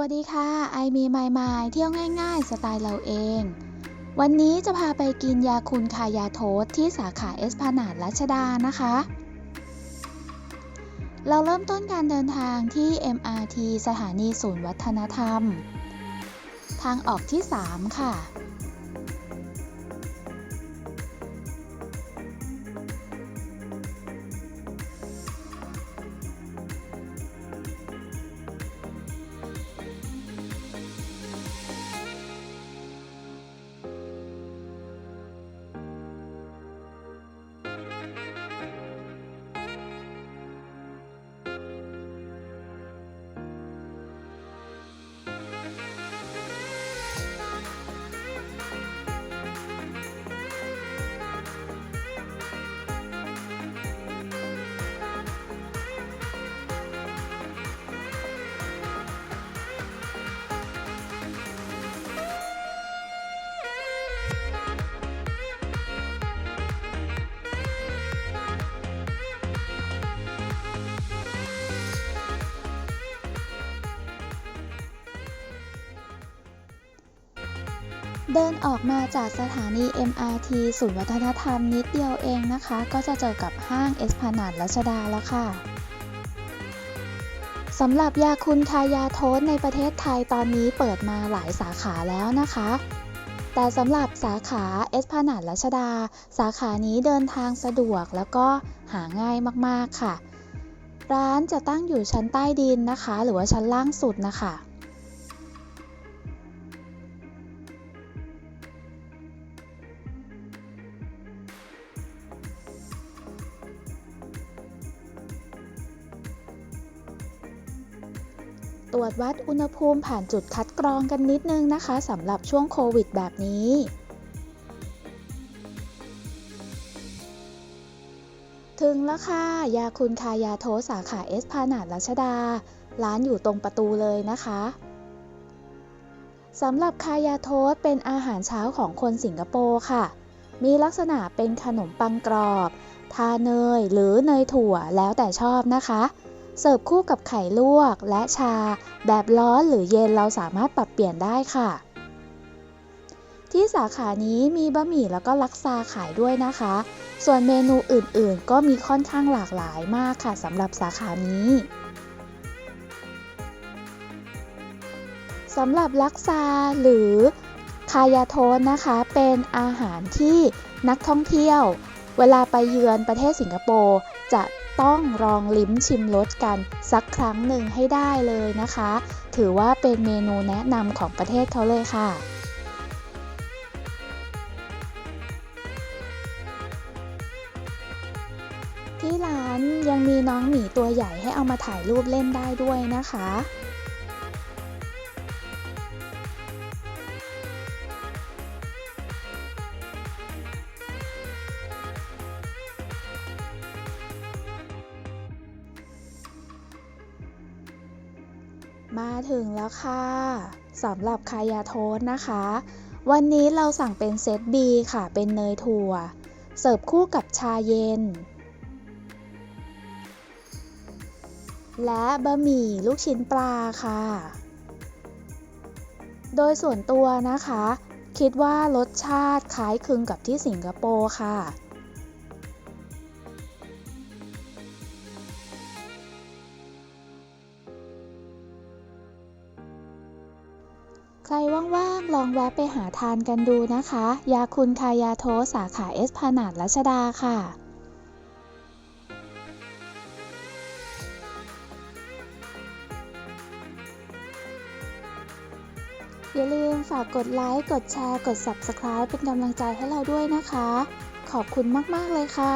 วัสดีค่ะ ไอมีไมล์มายเที่ยวง่ายๆ สไตล์เราเอง วันนี้จะพาไปกินยาคุณคายาโทสที่สาขาเอสพานาดรัชดานะคะ เราเริ่มต้นการเดินทางที่ MRT สถานีศูนย์วัฒนธรรม ทางออกที่ 3 ค่ะ เดินออกมาจากสถานี MRT ศูนย์วัฒนธรรมนิดเดียวเองนะคะ ก็จะเจอกับห้างเอสพานาดรัชดาแล้วค่ะสำหรับยาคุณคายาโทสในประเทศไทยตอนนี้เปิดมาหลายสาขาแล้วนะคะ แต่สำหรับสาขาเอสพานาดรัชดา สาขานี้เดินทางสะดวกแล้วก็หาง่ายมากๆค่ะ ร้านจะตั้งอยู่ชั้นใต้ดินนะคะ หรือว่าชั้นล่างสุดนะคะ ตรวจวัดอุณหภูมิผ่านจุดคัดกรองกันนิดนึงนะคะสำหรับช่วงโควิดแบบนี้ถึงแล้วค่ะ ยาคุณคายาโทสาขาเอสพานาดรัชดา ร้านอยู่ตรงประตูเลยนะคะสำหรับคายาโทสเป็นอาหารเช้าของคนสิงคโปร์ค่ะ มีลักษณะเป็นขนมปังกรอบ ทาเนยหรือเนยถั่วแล้วแต่ชอบนะคะ เสิร์ฟคู่กับไข่ลวกและชา แบบร้อนหรือเย็นเราสามารถปรับเปลี่ยนได้ค่ะ ที่สาขานี้มีบะหมี่แล้วก็ลักซาขายด้วยนะคะ ส่วนเมนูอื่นๆ ก็มีค่อนข้างหลากหลายมากค่ะสำหรับสาขานี้สำหรับลักซาหรือคายาโทนนะคะ เป็นอาหารที่นักท่องเที่ยว เวลาไปเยือนประเทศสิงคโปร์จะต้องลองลิ้มชิมรสกันสักครั้งหนึ่งให้ได้เลยนะคะ ถือว่าเป็นเมนูแนะนำของประเทศเขาเลยค่ะที่ร้านยังมีน้องหมีตัวใหญ่ให้เอามาถ่ายรูปเล่นได้ด้วยนะคะ มาถึงแล้วค่ะสำหรับคายาโทสนะคะ วันนี้เราสั่งเป็นเซต B ค่ะ เป็นเนยถั่ว เสิร์ฟคู่กับชาเย็น และบะหมี่ลูกชิ้นปลาค่ะ โดยส่วนตัวนะคะ คิดว่ารสชาติคล้ายคลึงกับที่สิงคโปร์ค่ะ ใครว่างๆ ลองแวะไปหาทานกันดูนะคะ ยาคุณคายาโทสาขาเอสพานาดรัชดาค่ะอย่าลืมฝากกดไลค์ กดแชร์ กด Subscribe เป็นกำลังใจให้เราด้วยนะคะ ขอบคุณมาก ๆ เลยค่ะ